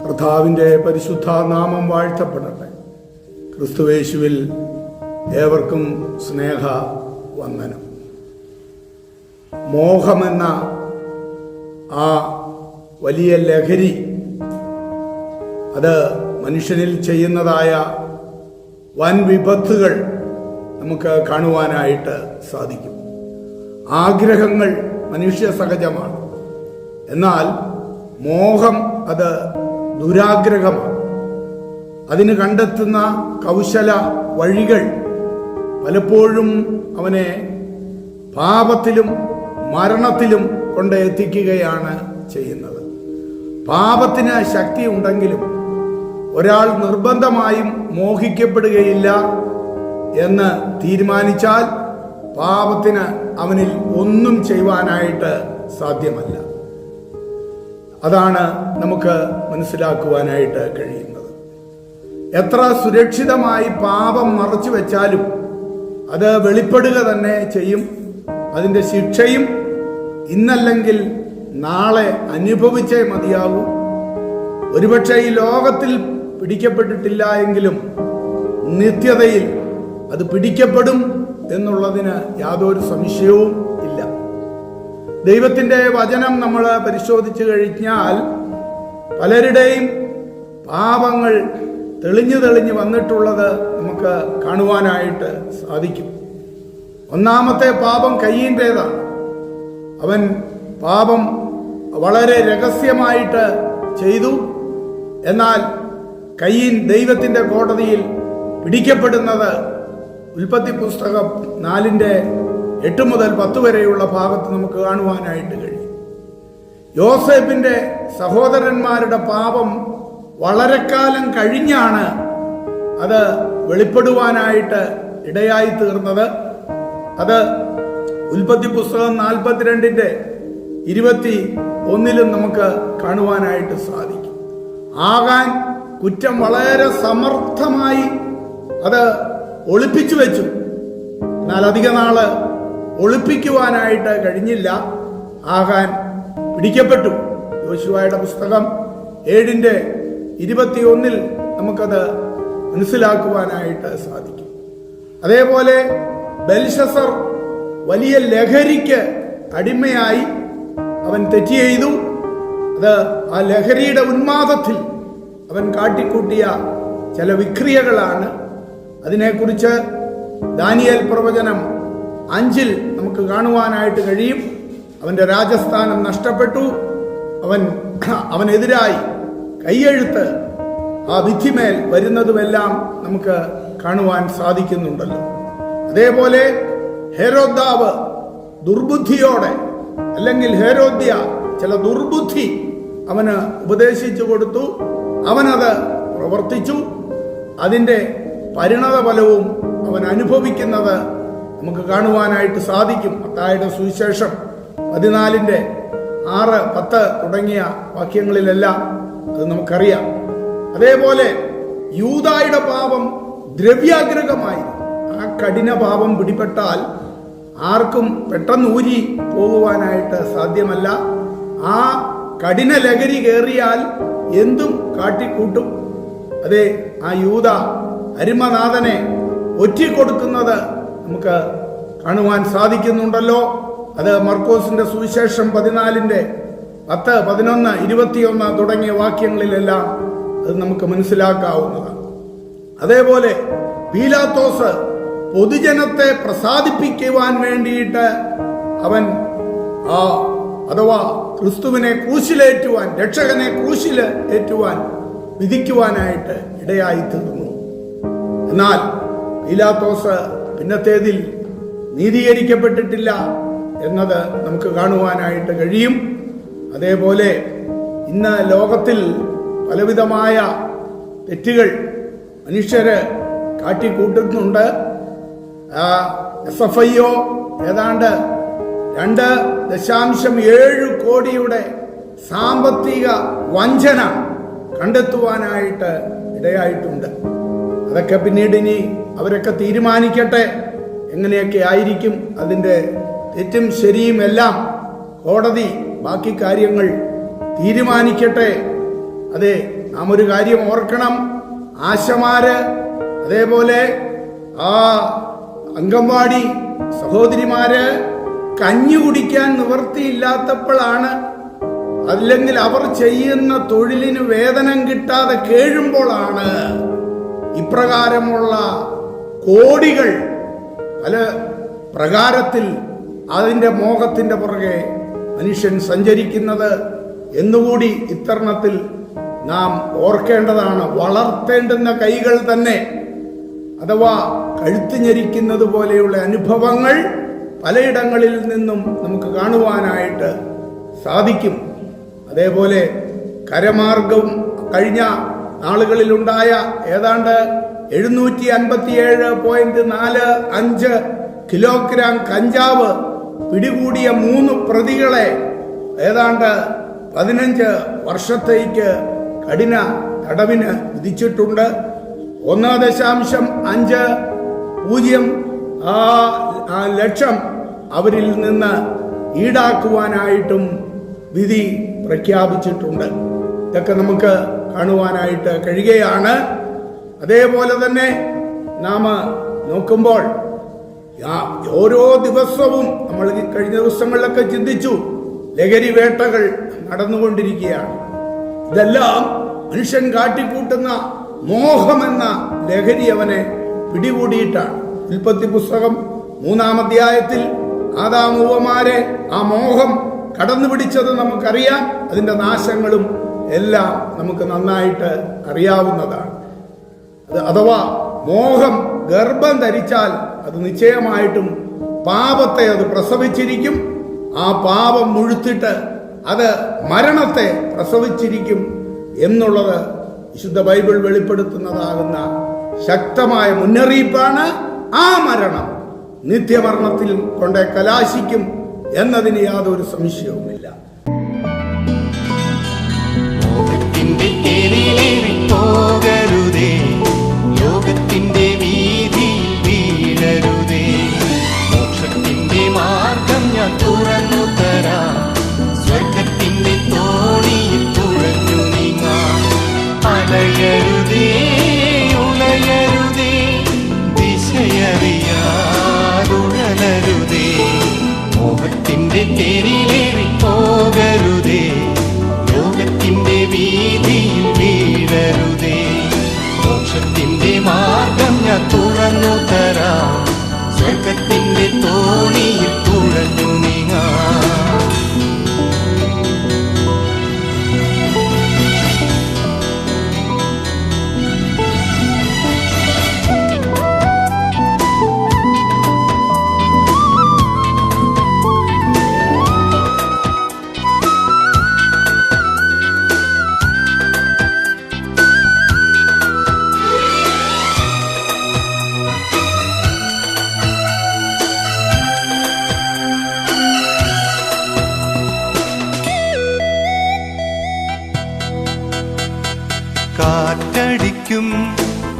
കർത്താവിന്റെ പരിശുദ്ധ നാമം വാഴ്ത്തപ്പെടട്ടെ. ക്രിസ്തുവേശുവിൽ ഏവർക്കും സ്നേഹ വന്ദനം മോഹമെന്ന ആ വലിയ ലഹരി അത് മനുഷ്യനിൽ ചെയ്യുന്നതായ വൻ വിപത്തുകൾ നമുക്ക് കാണുവാനായിട്ട് സാധിക്കും. ആഗ്രഹങ്ങൾ മനുഷ്യ സഹജമാണ് എന്നാൽ മോഹം അത് ദുരാഗ്രഹമാണ്. അതിന് കണ്ടെത്തുന്ന കൗശല വഴികൾ പലപ്പോഴും അവനെ പാപത്തിലും മരണത്തിലും കൊണ്ട് എത്തിക്കുകയാണ് ചെയ്യുന്നത്. പാപത്തിന് ശക്തി ഉണ്ടെങ്കിലും ഒരാൾ നിർബന്ധമായും മോഹിക്കപ്പെടുകയില്ല എന്ന് തീരുമാനിച്ചാൽ പാപത്തിന് അവനിൽ ഒന്നും ചെയ്യുവാനായിട്ട് സാധ്യമല്ല. അതാണ് നമുക്ക് മനസ്സിലാക്കുവാനായിട്ട് കഴിയുന്നത്. എത്ര സുരക്ഷിതമായി പാപം മറച്ചു വെച്ചാലും അത് വെളിപ്പെടുക തന്നെ ചെയ്യും. അതിന്റെ ശിക്ഷയും ഇന്നല്ലെങ്കിൽ നാളെ അനുഭവിച്ചേ മതിയാകൂ. ഒരുപക്ഷെ ഈ ലോകത്തിൽ പിടിക്കപ്പെട്ടിട്ടില്ല എങ്കിലും നിത്യതയിൽ അത് പിടിക്കപ്പെടും എന്നുള്ളതിന് യാതൊരു സംശയവും ഇല്ല. ദൈവത്തിന്റെ വചനം നമ്മൾ പരിശോധിച്ചു കഴിഞ്ഞാൽ പലരുടെയും പാപങ്ങൾ തെളിഞ്ഞു തെളിഞ്ഞു വന്നിട്ടുള്ളത് നമുക്ക് കാണുവാനായിട്ട് സാധിക്കും. ഒന്നാമത്തെ പാപം കയ്യിന്റേതാണ് അവൻ പാപം വളരെ രഹസ്യമായിട്ട് ചെയ്തു. എന്നാൽ കയ്യൻ ദൈവത്തിന്റെ കോടതിയിൽ പിടിക്കപ്പെടുന്നത് ഉൽപ്പത്തി പുസ്തകം നാലിന്റെ എട്ട് മുതൽ പത്ത് വരെയുള്ള ഭാഗത്ത് നമുക്ക് കാണുവാനായിട്ട് കഴിയും. യോസേപ്പിന്റെ സഹോദരന്മാരുടെ പാപം വളരെ കാലം കഴിഞ്ഞാണ് അത് വെളിപ്പെടുവാനായിട്ട് ഇടയായി തീർന്നത്. അത് ഉൽപ്പത്തി പുസ്തകം നാൽപ്പത്തിരണ്ടിന്റെ ഇരുപത്തി ഒന്നിലും നമുക്ക് കാണുവാനായിട്ട് സാധിക്കും. ആകാൻ കുറ്റം വളരെ സമർത്ഥമായി അത് ഒളിപ്പിച്ചു വെച്ചു. എന്നാൽ അധിക നാൾ ഒളിപ്പിക്കുവാനായിട്ട് കഴിഞ്ഞില്ല. ആകാൻ പിടിക്കപ്പെട്ടു. യോശുവായുടെ പുസ്തകം ഏഴിന്റെ ഇരുപത്തിയൊന്നിൽ നമുക്കത് മനസ്സിലാക്കുവാനായിട്ട് സാധിക്കും. അതേപോലെ ബെൽഷസർ വലിയ ലഹരിക്ക് അടിമയായി അവൻ തെറ്റ് ചെയ്തു. അത് ആ ലഹരിയുടെ ഉന്മാദത്തിൽ അവൻ കാട്ടിക്കൂട്ടിയ ചില വിക്രിയകളാണ്. അതിനെക്കുറിച്ച് ദാനിയൽ പ്രവചനം അഞ്ചിൽ നമുക്ക് കാണുവാനായിട്ട് കഴിയും. അവന്റെ രാജസ്ഥാനം നഷ്ടപ്പെട്ടു. അവൻ അവനെതിരായി കൈയെഴുത്ത് ആ വിധിമേൽ വരുന്നതുമെല്ലാം നമുക്ക് കാണുവാൻ സാധിക്കുന്നുണ്ടല്ലോ. അതേപോലെ ഹേരോദ്ദാവ് ദുർബുദ്ധിയോടെ അല്ലെങ്കിൽ ഹേരോദ്യ ചില ദുർബുദ്ധി അവന് ഉപദേശിച്ചു കൊടുത്തു. അവനത് പ്രവർത്തിച്ചു. അതിന്റെ പരിണത ഫലവും അവൻ അനുഭവിക്കുന്നത് നമുക്ക് കാണുവാനായിട്ട് സാധിക്കും. അത്തായുടെ സുവിശേഷം പതിനാലിന്റെ ആറ് പത്ത് തുടങ്ങിയ വാക്യങ്ങളിലെല്ലാം അത് നമുക്കറിയാം. അതേപോലെ യൂതായുടെ പാപം ദ്രവ്യാഗ്രഹമായി. ആ കഠിന പാപം പിടിപെട്ടാൽ ആർക്കും പെട്ടെന്ന് ഊരി പോകുവാനായിട്ട് സാധ്യമല്ല. ആ കഠിന ലഹരി കയറിയാൽ എന്തും കാട്ടിക്കൂട്ടും. അതെ ആ യൂത അരുമനാഥനെ ഒറ്റിക്കൊടുക്കുന്നത് നമുക്ക് കാണുവാൻ സാധിക്കുന്നുണ്ടല്ലോ. അത് മർക്കോസിന്റെ സുവിശേഷം പതിനാലിന്റെ പത്ത് പതിനൊന്ന് ഇരുപത്തിയൊന്ന് തുടങ്ങിയ വാക്യങ്ങളിലെല്ലാം അത് നമുക്ക് മനസ്സിലാക്കാവുന്നതാണ്. അതേപോലെ പീലാത്തോസ് പൊതുജനത്തെ പ്രസാദിപ്പിക്കുവാൻ വേണ്ടിയിട്ട് അവൻ ആ അഥവാ ക്രിസ്തുവിനെ ക്രൂശിലേറ്റുവാൻ രക്ഷകനെ ക്രൂശിൽ ഏറ്റുവാൻ വിധിക്കുവാനായിട്ട് ഇടയായി തീർന്നു എന്നാൽ പീലാത്തോസ് പിന്നത്തേതിൽ നീതീകരിക്കപ്പെട്ടിട്ടില്ല എന്നത് നമുക്ക് കാണുവാനായിട്ട് കഴിയും. അതേപോലെ ഇന്ന് ലോകത്തിൽ പലവിധമായ തെറ്റുകൾ മനുഷ്യര് കാട്ടിക്കൂട്ടുന്നുണ്ട്. എസ് എഫ് ഐ ഒ ഏതാണ്ട് രണ്ട് ദശാംശം ഏഴ് കോടിയുടെ സാമ്പത്തിക വഞ്ചന കണ്ടെത്തുവാനായിട്ട് ഇടയായിട്ടുണ്ട്. അതൊക്കെ പിന്നീട് ഇനി അവരൊക്കെ തീരുമാനിക്കട്ടെ. എങ്ങനെയൊക്കെ ആയിരിക്കും അതിന്റെ തെറ്റും ശരിയും എല്ലാം കോടതി ബാക്കി കാര്യങ്ങൾ തീരുമാനിക്കട്ടെ. അതെ നാം ഒരു കാര്യം ഓർക്കണം. ആശമാര് അതേപോലെ ആ അംഗൻവാടി സഹോദരിമാര് കഞ്ഞി കുടിക്കാൻ നിവർത്തിയില്ലാത്തപ്പോഴാണ് അല്ലെങ്കിൽ അവർ ചെയ്യുന്ന തൊഴിലിന് വേതനം കിട്ടാതെ കേഴുമ്പോഴാണ് ഇപ്രകാരമുള്ള കോടികൾ പല പ്രകാരത്തിൽ അതിന്റെ മോഹത്തിന്റെ പുറകെ മനുഷ്യൻ സഞ്ചരിക്കുന്നത് എന്നുകൂടി ഇത്തരണത്തിൽ നാം ഓർക്കേണ്ടതാണ്. വളർത്തേണ്ടുന്ന കൈകൾ തന്നെ അഥവാ കഴുത്ത് ഞെരിക്കുന്നത് പോലെയുള്ള അനുഭവങ്ങൾ പലയിടങ്ങളിൽ നിന്നും നമുക്ക് കാണുവാനായിട്ട് സാധിക്കും. അതേപോലെ കരമാർഗം കഴിഞ്ഞ നാളുകളിലുണ്ടായ ഏതാണ്ട് എഴുന്നൂറ്റി അൻപത്തിയേഴ് പോയിന്റ് നാല് അഞ്ച് കിലോഗ്രാം കഞ്ചാവ് പിടികൂടിയ മൂന്ന് പ്രതികളെ ഏതാണ്ട് പതിനഞ്ച് വർഷത്തേക്ക് കഠിന തടവിന് വിധിച്ചിട്ടുണ്ട്. ഒന്ന് ദശാംശം അഞ്ച് പൂജ്യം ലക്ഷം അവരിൽ നിന്ന് ഈടാക്കുവാനായിട്ടും വിധി പ്രഖ്യാപിച്ചിട്ടുണ്ട്. ഇതൊക്കെ നമുക്ക് കാണുവാനായിട്ട് കഴിയുകയാണ്. അതേപോലെ തന്നെ നാം നോക്കുമ്പോൾ ഓരോ ദിവസവും നമ്മൾ കഴിഞ്ഞ ദിവസങ്ങളിലൊക്കെ ചിന്തിച്ചു ലഹരി വേട്ടകൾ നടന്നുകൊണ്ടിരിക്കുകയാണ്. ഇതെല്ലാം മനുഷ്യൻ കാട്ടിക്കൂട്ടുന്ന മോഹമെന്ന ലഹരി അവനെ പിടികൂടിയിട്ടാണ്. ഉൽപ്പത്തി പുസ്തകം മൂന്നാം അധ്യായത്തിൽ ആദാമുവമാരെ ആ മോഹം കടന്നു പിടിച്ചത് നമുക്കറിയാം. അതിന്റെ നാശങ്ങളും എല്ലാം നമുക്ക് നന്നായിട്ട് അറിയാവുന്നതാണ്. അഥവാ മോഹം ഗർഭം ധരിച്ചാൽ അത് നിശ്ചയമായിട്ടും പാപത്തെ അത് പ്രസവിച്ചിരിക്കും. ആ പാപം മുഴുത്തിട്ട് അത് മരണത്തെ പ്രസവിച്ചിരിക്കും എന്നുള്ളത് വിശുദ്ധ ബൈബിൾ വെളിപ്പെടുത്തുന്നതാകുന്ന ശക്തമായ മുന്നറിയിപ്പാണ് ആ മരണം. നിത്യമരണത്തിൽ കൊണ്ടേ കലാശിക്കും എന്നതിന് യാതൊരു സംശയവുമില്ല. tere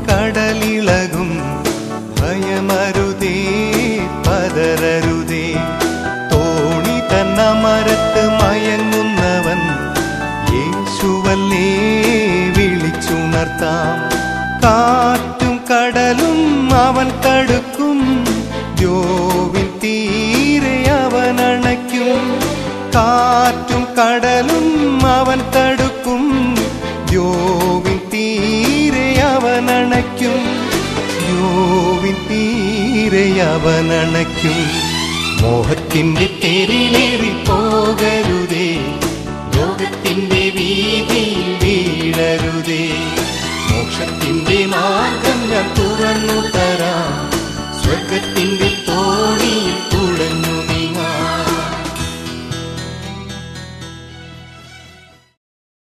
കടലിളകും. ഭയമരുതേ പതരരുതേ. തോണി തന്ന മരത്ത് മയങ്ങുന്നവൻ യേശുവല്ലേ വിളിച്ചുണർത്താം. കാറ്റും കടലും അവൻ തടുക്കും യോവിൻ തീരെ അവൻ അണയ്ക്കും. കാറ്റും കടലും അവൻ തടുക്കും. യോവിൻ തീരെ മോഹത്തിന്റെ തെരിലേറി